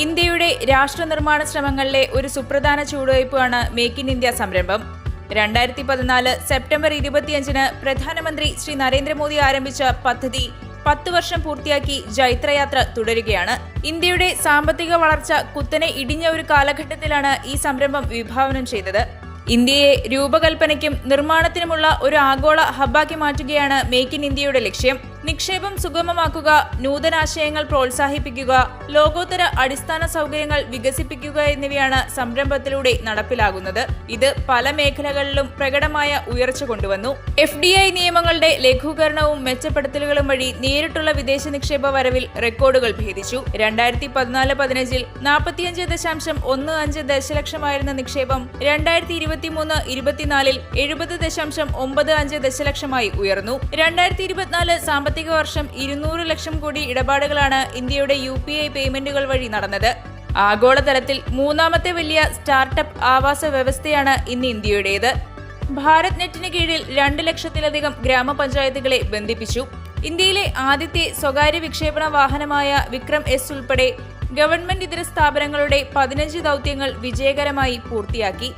ഇന്ത്യയുടെ രാഷ്ട്ര നിർമ്മാണ ശ്രമങ്ങളിലെ ഒരു സുപ്രധാന ചുവടുവയ്പ്പാണ് മേക്ക് ഇൻ ഇന്ത്യ സംരംഭം. രണ്ടായിരത്തി പതിനാല് സെപ്റ്റംബർ ഇരുപത്തിയഞ്ചിന് പ്രധാനമന്ത്രി ശ്രീ നരേന്ദ്രമോദി ആരംഭിച്ച പദ്ധതി പത്ത് വർഷം പൂർത്തിയാക്കി ജൈത്രയാത്ര തുടരുകയാണ്. ഇന്ത്യയുടെ സാമ്പത്തിക വളർച്ച കുത്തനെ ഇടിഞ്ഞ ഒരു കാലഘട്ടത്തിലാണ് ഈ സംരംഭം വിഭാവനം ചെയ്തത്. ഇന്ത്യയെ രൂപകൽപ്പനയ്ക്കും നിർമ്മാണത്തിനുമുള്ള ഒരു ആഗോള ഹബ്ബാക്കി മാറ്റുകയാണ് മേക്ക് ഇൻ ഇന്ത്യയുടെ ലക്ഷ്യം. നിക്ഷേപം സുഗമമാക്കുക നൂതനാശയങ്ങൾ പ്രോത്സാഹിപ്പിക്കുക ലോകോത്തര അടിസ്ഥാന സൗകര്യങ്ങൾ വികസിപ്പിക്കുക എന്നിവയാണ് സംരംഭത്തിലൂടെ നടപ്പിലാകുന്നത്. ഇത് പല മേഖലകളിലും പ്രകടമായ ഉയർച്ച കൊണ്ടുവന്നു. എഫ് ഡി ഐ നിയമങ്ങളുടെ ലഘൂകരണവും മെച്ചപ്പെടുത്തലുകളും വഴി നേരിട്ടുള്ള വിദേശ നിക്ഷേപ വരവിൽ റെക്കോർഡുകൾ ഭേദിച്ചു. രണ്ടായിരത്തി പതിനാല് പതിനഞ്ചിൽ നാൽപ്പത്തിയഞ്ച് ദശാംശം ഒന്ന് അഞ്ച് ദശലക്ഷമായിരുന്ന നിക്ഷേപം രണ്ടായിരത്തി ഇരുപത്തിമൂന്ന് ഇരുപത്തിനാലിൽ എഴുപത് ദശാംശം ഒമ്പത് അഞ്ച് ദശലക്ഷമായി ഉയർന്നു. രണ്ടായിരത്തി ഇരുപത്തിനാല് സാമ്പത്തിക വർഷം ഇരുന്നൂറ് ലക്ഷം കോടി ഇടപാടുകളാണ് ഇന്ത്യയുടെ യു പി ഐ പേയ്മെന്റുകൾ വഴി നടന്നത്. ആഗോളതലത്തിൽ മൂന്നാമത്തെ വലിയ സ്റ്റാർട്ടപ്പ് ആവാസ വ്യവസ്ഥയാണ് ഇന്ന് ഇന്ത്യയുടേത്. ഭാരത് നെറ്റിന് കീഴിൽ രണ്ട് ലക്ഷത്തിലധികം ഗ്രാമപഞ്ചായത്തുകളെ ബന്ധിപ്പിച്ചു. ഇന്ത്യയിലെ ആദ്യത്തെ സ്വകാര്യ വിക്ഷേപണ വാഹനമായ വിക്രം എസ് ഉൾപ്പെടെ ഗവൺമെന്റ് ഇതര സ്ഥാപനങ്ങളുടെ പതിനഞ്ച് ദൗത്യങ്ങൾ വിജയകരമായി പൂർത്തിയാക്കി.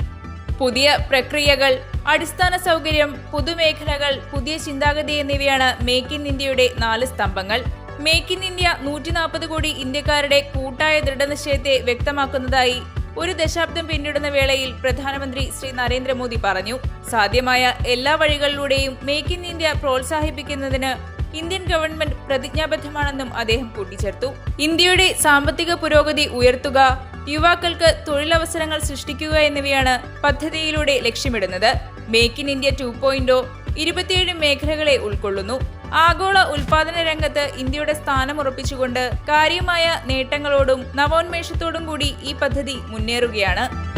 പുതിയ പ്രക്രിയകൾ അടിസ്ഥാന സൗകര്യം പൊതുമേഖലകൾ പുതിയ ചിന്താഗതി എന്നിവയാണ് മേക്ക് ഇൻ ഇന്ത്യയുടെ നാല് സ്തംഭങ്ങൾ. മേക്ക് ഇൻ ഇന്ത്യ നൂറ്റി നാൽപ്പത് കോടി ഇന്ത്യക്കാരുടെ കൂട്ടായ ദൃഢനിശ്ചയത്തെ വ്യക്തമാക്കുന്നതായി ഒരു ദശാബ്ദം പിന്നിടുന്ന വേളയിൽ പ്രധാനമന്ത്രി ശ്രീ നരേന്ദ്രമോദി പറഞ്ഞു. സാധ്യമായ എല്ലാ വഴികളിലൂടെയും മേക്ക് ഇൻ ഇന്ത്യ പ്രോത്സാഹിപ്പിക്കുന്നതിന് ഇന്ത്യൻ ഗവൺമെന്റ് പ്രതിജ്ഞാബദ്ധമാണെന്നും അദ്ദേഹം കൂട്ടിച്ചേർത്തു. ഇന്ത്യയുടെ സാമ്പത്തിക പുരോഗതി ഉയർത്തുക യുവാക്കൾക്ക് തൊഴിലവസരങ്ങൾ സൃഷ്ടിക്കുക എന്നിവയാണ് പദ്ധതിയിലൂടെ ലക്ഷ്യമിടുന്നത്. മേക്ക് ഇൻ ഇന്ത്യ ടു പോയിന്റോ ഇരുപത്തിയേഴ് മേഖലകളെ ഉൾക്കൊള്ളുന്നു. ആഗോള ഉൽപാദന രംഗത്ത് ഇന്ത്യയുടെ സ്ഥാനം ഉറപ്പിച്ചുകൊണ്ട് കാര്യമായ നേട്ടങ്ങളോടും നവോന്മേഷത്തോടും കൂടി ഈ പദ്ധതി മുന്നേറുകയാണ്.